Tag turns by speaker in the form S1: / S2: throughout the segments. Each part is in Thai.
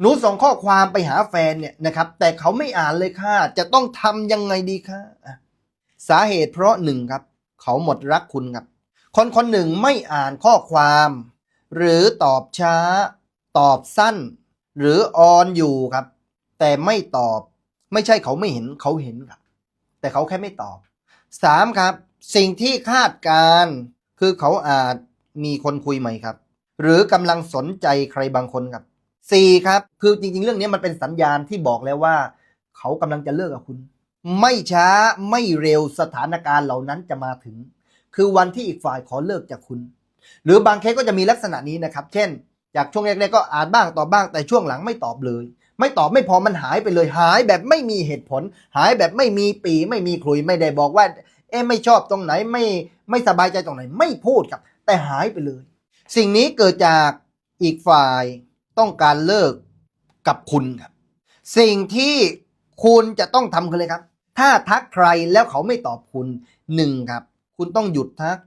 S1: หนูส่งข้อความไปหาแฟนเนี่ยนะครับ แต่เขาไม่อ่านเลยค่ะ จะต้องทำยังไงดีคะอะสาเหตุเพราะหนึ่งครับ เขาหมดรักคุณครับ คนคนหนึ่งไม่อ่านข้อความ หรือตอบช้า ตอบสั้น หรือออนอยู่ครับ แต่ไม่ตอบ ไม่ใช่เขาไม่เห็นเขาเห็นครับ แต่เขาแค่ไม่ตอบสามครับ สิ่งที่คาดการคือเขาอาจมีคนคุยใหม่ครับ หรือกำลังสนใจใครบางคนครับ สี่ครับ คือจริง ๆ เรื่องนี้มันเป็นสัญญาณที่บอกแล้วว่า เขากำลังจะเลิกกับคุณ ไม่ช้าไม่เร็วสถานการณ์เหล่านั้นจะมาถึง คือวันที่อีกฝ่ายขอเลิกจากคุณ หรือบางเคสก็จะมีลักษณะนี้นะครับ เช่น จากช่วงแรกๆก็อ่านบ้างตอบบ้างแต่ช่วงหลังไม่ตอบเลย ไม่ตอบไม่พอมันหายไปเลยหายแบบไม่มีเหตุผล หายแบบไม่มีปี ไม่มีคลุยไม่ได้บอกว่า เอ๊ไม่ชอบตรงไหนไม่ไม่สบายใจตรงไหนไม่พูดครับ แต่หายไปเลย สิ่งนี้เกิดจากอีกฝ่าย ต้องการเลิกกับคุณครับ สิ่งที่คุณจะต้องทำคืออะไรครับ ถ้าทักใครแล้วเขาไม่ตอบคุณหนึ่งครับ คุณต้องหยุดทัก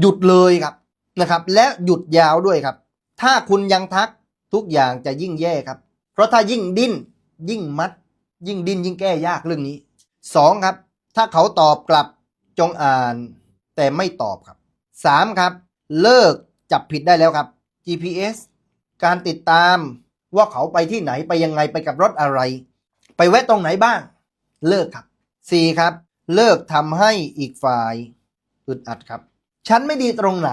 S1: หยุดเลยครับนะครับ และหยุดยาวด้วยครับ ถ้าคุณยังทักทุกอย่างจะยิ่งแย่ครับ เพราะถ้ายิ่งดิ้น ยิ่งมัด ยิ่งดิ้นยิ่งแก้ยากเรื่องนี้สองครับ ถ้าเขาตอบกลับจงอ่าน แต่ไม่ตอบครับสามครับ เลิกจับผิดได้แล้วครับ GPS การติดตามว่าเขาไปที่ไหนไปยังไงไปกับรถอะไร ไปแวะตรงไหนบ้าง เลิกครับสี่ครับ เลิกทำให้อีกฝ่ายอึดอัดครับ ฉันไม่ดีตรงไหน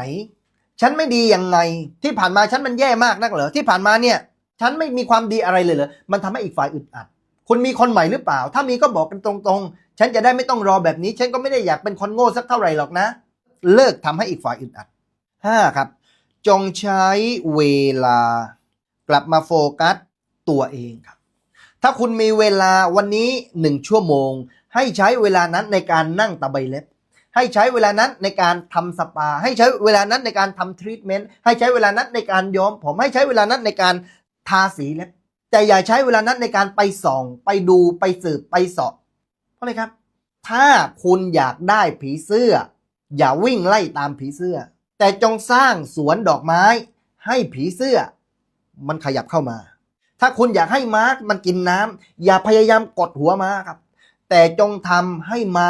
S1: ฉันไม่ดียังไง ที่ผ่านมาฉันมันแย่มากนักเหรอที่ผ่านมาเนี่ยฉันไม่มีความดีอะไรเลยเหรอ มันทำให้อีกฝ่ายอึดอัด คุณมีคนใหม่หรือเปล่า ถ้ามีก็บอกกันตรงๆ ฉันจะได้ไม่ต้องรอแบบนี้ ฉันก็ไม่ได้อยากเป็นคนโง่สักเท่าไหร่หรอกนะ เลิกทำให้อีกฝ่ายอึดอัดห้าครับ จงใช้เวลา กลับมาโฟกัสตัวเองครับ ถ้าคุณมีเวลาวันนี้หนึ่งชั่วโมง ให้ใช้เวลานั้นในการนั่งตะไบเล็บ ให้ใช้เวลานั้นในการทำสปา ให้ใช้เวลานั้นในการทำทรีทเมนต์ให้ใช้เวลานั้นในการย้อมผมให้ใช้เวลานั้นในการทาสีเล็บแต่อย่าใช้เวลานั้นในการไปส่อง ไปดูไปสืบไปสอบเพราะอะไรครับ ถ้าคุณอยากได้ผีเสื้อ อย่าวิ่งไล่ตามผีเสื้อ แต่จงสร้างสวนดอกไม้ให้ผีเสื้อ มันขยับเข้ามา ถ้าคุณอยากให้ม้ามันกินน้ำอย่าพยายามกดหัวม้าครับ แต่จงทำให้ม้า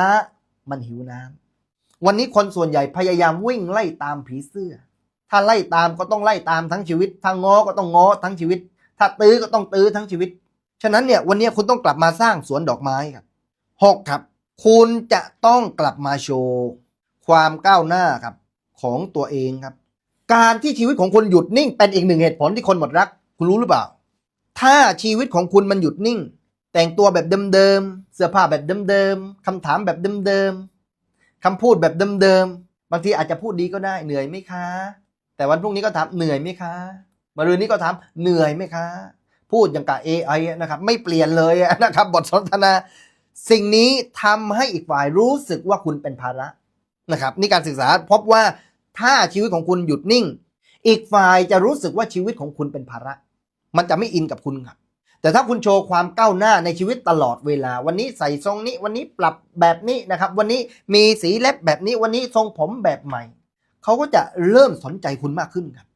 S1: มันหิวน้ำวันนี้คนส่วนใหญ่พยายามวิ่งไล่ตามผีเสื้อ ถ้าไล่ตามก็ต้องไล่ตามทั้งชีวิต ถ้าง้อก็ต้องง้อทั้งชีวิต ถ้าตื้อก็ต้องตื้อทั้งชีวิต ฉะนั้นเนี่ยวันนี้คุณต้องกลับมาสร้างสวนดอกไม้ครับหกครับ คุณจะต้องกลับมาโชว์ความก้าวหน้าครับ ของตัวเองครับ การที่ชีวิตของคุณหยุดนิ่ง เป็นอีกหนึ่งเหตุผลที่คนหมดรัก คุณรู้หรือเปล่า ถ้าชีวิตของคุณมันหยุดนิ่ง แต่งตัวแบบเดิมๆเสื้อผ้าแบบเดิมๆคำถามแบบเดิมๆคำพูดแบบเดิมๆบางทีอาจจะพูดดีก็ได้เหนื่อยไหมคะ แต่วันพรุ่งนี้ก็ถามเหนื่อยไหมคะมะรืนนี้ก็ถามเหนื่อยไหมคะ พูดอย่างกับ AI นะครับ ไม่เปลี่ยนเลยนะครับ บทสนทนา สิ่งนี้ทำให้อีกฝ่ายรู้สึกว่าคุณเป็นภาระ นะครับนี่การศึกษาพบว่าถ้าชีวิตของคุณหยุดนิ่ง อีกฝ่ายจะรู้สึกว่าชีวิตของคุณเป็นภาระ มันจะไม่อินกับคุณครับแต่ถ้าคุณโชว์ความก้าวหน้าในชีวิตตลอดเวลา วันนี้ใส่ทรงนี้ วันนี้ปรับแบบนี้นะครับ วันนี้มีสีเล็บแบบนี้ วันนี้ทรงผมแบบใหม่ เขาก็จะเริ่มสนใจคุณมากขึ้นครับ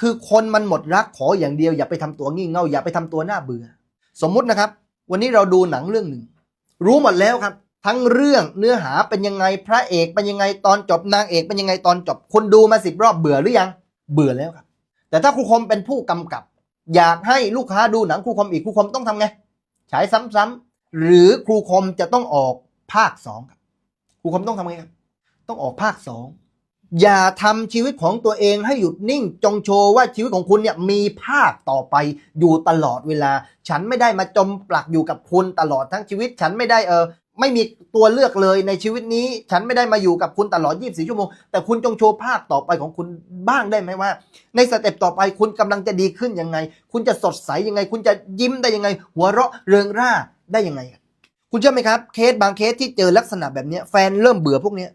S1: คือคนมันหมดรักขออย่างเดียวอย่าไปทำตัวงี่เง่าอย่าไปทำตัวหน้าเบื่อ สมมุตินะครับ วันนี้เราดูหนังเรื่องหนึ่ง รู้หมดแล้วครับ ทั้งเรื่องเนื้อหาเป็นยังไงพระเอกเป็นยังไงตอนจบนางเอกเป็นยังไงตอนจบคุณดูมาสิบรอบเบื่อหรือยัง เบื่อแล้วครับ แต่ถ้าครูคมเป็นผู้กำกับ อยากให้ลูกค้าดูหนังครูคมอีกครูคมต้องทำไงฉายซ้ำๆหรือครูคมจะต้องออกภาคสองครับครูคมต้องทำไงครับ ต้องออกภาคสองอย่าทำชีวิตของตัวเองให้หยุดนิ่ง จงโชว์ว่าชีวิตของคุณเนี่ยมีภาคต่อไปอยู่ตลอดเวลา ฉันไม่ได้มาจมปลักอยู่กับคุณตลอดทั้งชีวิต ฉันไม่ได้เออ ไม่มีตัวเลือกเลยในชีวิตนี้ ฉันไม่ได้มาอยู่กับคุณตลอด 24 ชั่วโมง แต่คุณจงโชว์ภาคต่อไปของคุณบ้างได้ไหมว่า ในสเต็ปต่อไปคุณกำลังจะดีขึ้นยังไง คุณจะสดใสยังไง คุณจะยิ้มได้ยังไง หัวเราะเริงร่าได้ยังไง คุณเชื่อไหมครับ เคสบางเคสที่เจอลักษณะแบบนี้แฟนเริ่มเบื่อพวกนี้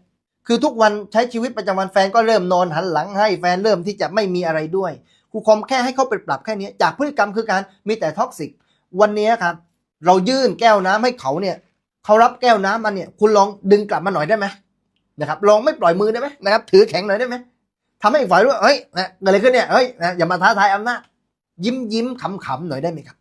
S1: คือทุกวันใช้ชีวิตประจำวันแฟนก็เริ่มนอนหันหลังให้แฟนเริ่มที่จะไม่มีอะไรด้วยครูคอมแค่ให้เขาไปปรับแค่นี้จากพฤติกรรมคือการมีแต่ท็อกซิกวันนี้ครับเรายื่นแก้วน้ำให้เขาเนี่ย เขารับแก้วน้ำมาเนี่ย คุณลองดึงกลับมาหน่อยได้ไหมนะครับ ลองไม่ปล่อยมือได้ไหมนะครับ ถือแข็งหน่อยได้ไหมทำให้อีกฝ่ายรู้ว่าเฮ้ยนะเกิดอะไรขึ้นเนี่ยเฮ้ยนะอย่ามาท้าทายอำนาจยิ้มยิ้มขำขำหน่อยได้ไหมครับ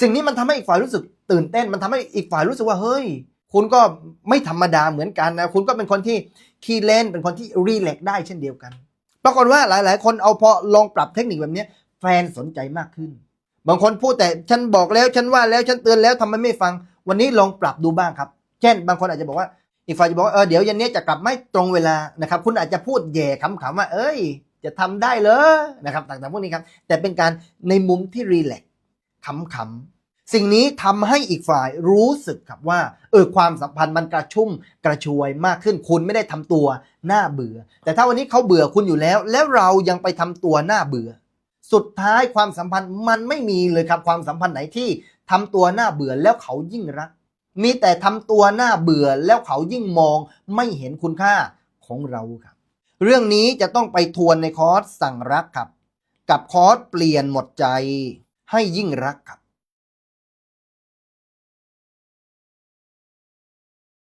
S1: สิ่งนี้มันทำให้อีกฝ่ายรู้สึกตื่นเต้น มันทำให้อีกฝ่ายรู้สึกว่าเฮ้ย คุณก็ไม่ธรรมดาเหมือนกันนะคุณก็เป็นคนที่ขี้เล่นเป็นคนที่รีแลกซ์ได้เช่นเดียวกันปรากฏว่าหลาย ๆ คนเอาพอลองปรับเทคนิคแบบนี้แฟนสนใจมากขึ้น บางคนพูดแต่ฉันบอกแล้วฉันว่าแล้วฉันเตือนแล้วทำไมไม่ฟัง วันนี้ลองปรับดูบ้างครับ เช่น บางคนอาจจะบอกว่าอีกฝ่ายจะบอกว่าเออเดี๋ยวเย็นนี้จะกลับไม่ตรงเวลานะครับ คุณอาจจะพูดแย่ขำๆว่า เอ้ย จะทำได้เหรอนะครับต่างๆพวกนี้ครับ แต่เป็นการในมุมที่รีแลกซ์ขำๆสิ่งนี้ทำให้อีกฝ่ายรู้สึกครับว่าเออความสัมพันธ์มันกระชุ่มกระชวยมากขึ้น คุณไม่ได้ทำตัวน่าเบื่อ แต่ถ้าวันนี้เขาเบื่อคุณอยู่แล้ว แล้วเรายังไปทำตัวน่าเบื่อ สุดท้ายความสัมพันธ์มันไม่มีเลยครับความสัมพันธ์ไหนที่ ทำตัวน่าเบื่อแล้วเขายิ่งรัก มีแต่ทำตัวน่าเบื่อแล้วเขายิ่งมองไม่เห็นคุณค่าของเราครับ เรื่องนี้จะต้องไปทวนในคอร์สสั่งรักครับ กับคอร์สเปลี่ยนหมดใจให้ยิ่งรักครับ